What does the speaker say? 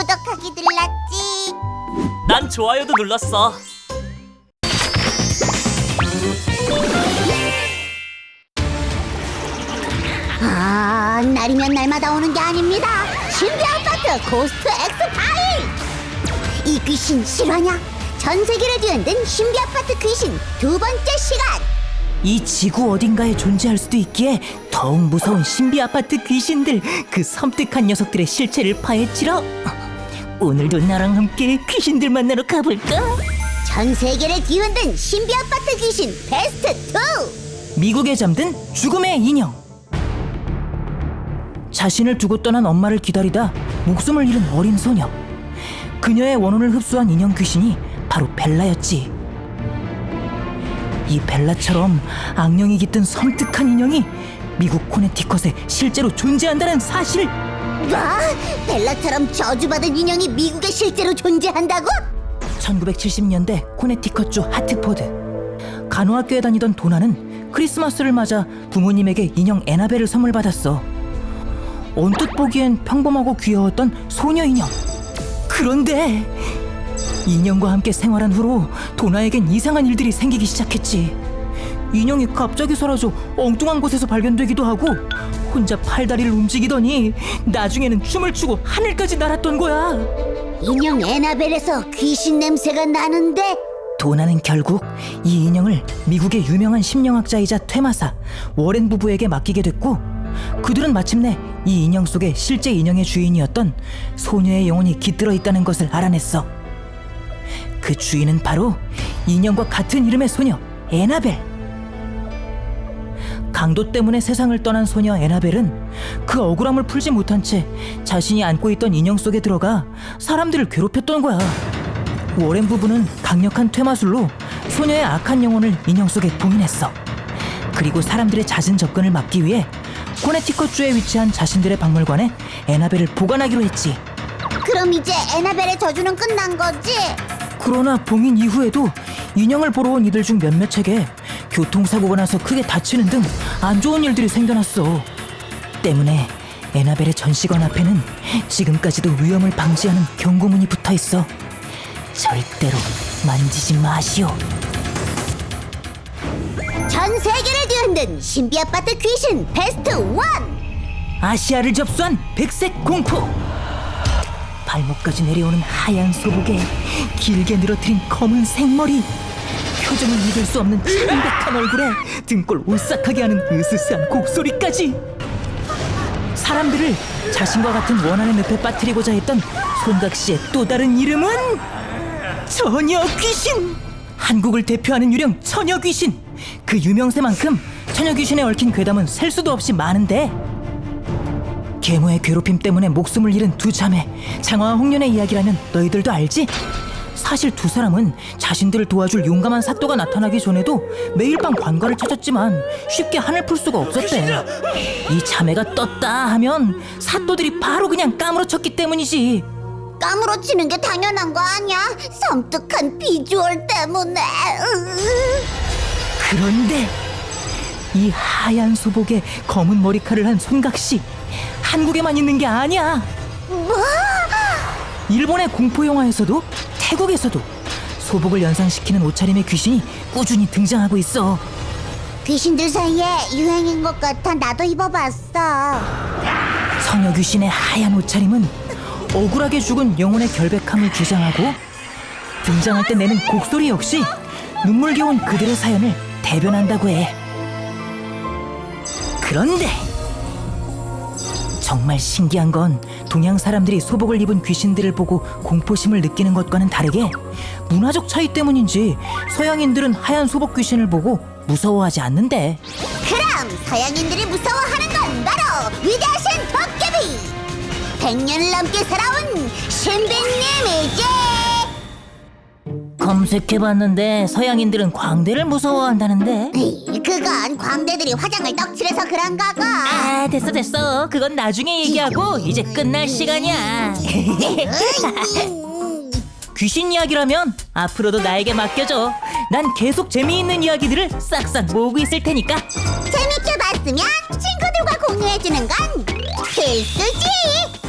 구독하기 눌렀지. 난 좋아요도 눌렀어. 아, 날이면 날마다 오는 게 아닙니다. 신비 아파트 고스트 엑스 파일. 이 귀신 실화냐? 전 세계를 뒤흔든 신비 아파트 귀신 두 번째 시간. 이 지구 어딘가에 존재할 수도 있기에 더욱 무서운 신비 아파트 귀신들 그 섬뜩한 녀석들의 실체를 파헤치러 오늘도 나랑 함께 귀신들 만나러 가볼까? 전 세계를 뒤흔든 신비 아파트 귀신 베스트 2. 미국에 잠든 죽음의 인형 자신을 두고 떠난 엄마를 기다리다 목숨을 잃은 어린 소녀 그녀의 원혼을 흡수한 인형 귀신이 바로 벨라였지 이 벨라처럼 악령이 깃든 섬뜩한 인형이 미국 코네티컷에 실제로 존재한다는 사실 뭐? 벨라처럼 저주받은 인형이 미국에 실제로 존재한다고? 1970년대 코네티컷주 하트포드 간호학교에 다니던 도나는 크리스마스를 맞아 부모님에게 인형 에나벨을 선물 받았어 언뜻 보기엔 평범하고 귀여웠던 소녀 인형 그런데 인형과 함께 생활한 후로 도나에겐 이상한 일들이 생기기 시작했지 인형이 갑자기 사라져 엉뚱한 곳에서 발견되기도 하고 혼자 팔다리를 움직이더니 나중에는 춤을 추고 하늘까지 날았던 거야 인형 에나벨에서 귀신 냄새가 나는데 도나는 결국 이 인형을 미국의 유명한 심령학자이자 퇴마사 워렌 부부에게 맡기게 됐고 그들은 마침내 이 인형 속에 실제 인형의 주인이었던 소녀의 영혼이 깃들어 있다는 것을 알아냈어. 그 주인은 바로 인형과 같은 이름의 소녀 에나벨. 강도 때문에 세상을 떠난 소녀 에나벨은 그 억울함을 풀지 못한 채 자신이 안고 있던 인형 속에 들어가 사람들을 괴롭혔던 거야. 워렌 부부는 강력한 퇴마술로 소녀의 악한 영혼을 인형 속에 봉인했어. 그리고 사람들의 잦은 접근을 막기 위해 코네티컷주에 위치한 자신들의 박물관에 에나벨을 보관하기로 했지. 그럼 이제 에나벨의 저주는 끝난 거지? 그러나 봉인 이후에도 인형을 보러 온 이들 중 몇몇에게 교통사고가 나서 크게 다치는 등 안 좋은 일들이 생겨났어. 때문에 에나벨의 전시관 앞에는 지금까지도 위험을 방지하는 경고문이 붙어 있어. 절대로 만지지 마시오. 전 세계를 뒤흔든 신비 아파트 귀신 베스트 1. 아시아를 접수한 백색 공포 발목까지 내려오는 하얀 소복에 길게 늘어뜨린 검은 생머리 표정을 믿을 수 없는 창백한 얼굴에 등골 오싹하게 하는 으스스한 곡소리까지. 사람들을 자신과 같은 원한의 늪에 빠뜨리고자 했던 손각 씨의 또 다른 이름은 처녀 귀신. 한국을 대표하는 유령 처녀 귀신. 그 유명세만큼 처녀 귀신에 얽힌 괴담은 셀 수도 없이 많은데 계모의 괴롭힘 때문에 목숨을 잃은 두 자매 장화와 홍련의 이야기라면 너희들도 알지? 사실 두 사람은 자신들을 도와줄 용감한 사또가 나타나기 전에도 매일 밤 관과를 찾았지만 쉽게 한을 풀 수가 없었대. 이 자매가 떴다 하면 사또들이 바로 그냥 까무러쳤기 때문이지. 까무러치는 게 당연한 거 아니야? 섬뜩한 비주얼 때문에. 그런데 이 하얀 소복에 검은 머리카락을 한 손각시 한국에만 있는 게 아니야. 뭐? 일본의 공포 영화에서도 태국에서도 소복을 연상시키는 옷차림의 귀신이 꾸준히 등장하고 있어. 귀신들 사이에 유행인 것 같아. 나도 입어봤어. 성녀 귀신의 하얀 옷차림은 억울하게 죽은 영혼의 결백함을 주장하고 등장할 때 내는 곡소리 역시 눈물겨운 그들의 사연을 대변한다고 해. 그런데 정말 신기한 건 동양 사람들이 소복을 입은 귀신들을 보고 공포심을 느끼는 것과는 다르게 문화적 차이 때문인지 서양인들은 하얀 소복 귀신을 보고 무서워하지 않는데 그럼 서양인들이 무서워하는 건 바로 위대하신 도깨비! 100년을 넘게 살아온 신비님이지! 검색해봤는데 서양인들은 광대를 무서워한다는데. 에이, 그건 광대들이 화장을 떡칠해서 그런가 봐. 아 됐어 됐어. 그건 나중에 얘기하고 이제 끝날 시간이야. 음, 귀신 이야기라면 앞으로도 나에게 맡겨줘. 난 계속 재미있는 이야기들을 싹싹 모으고 있을 테니까. 재밌게 봤으면 친구들과 공유해주는 건 필수지!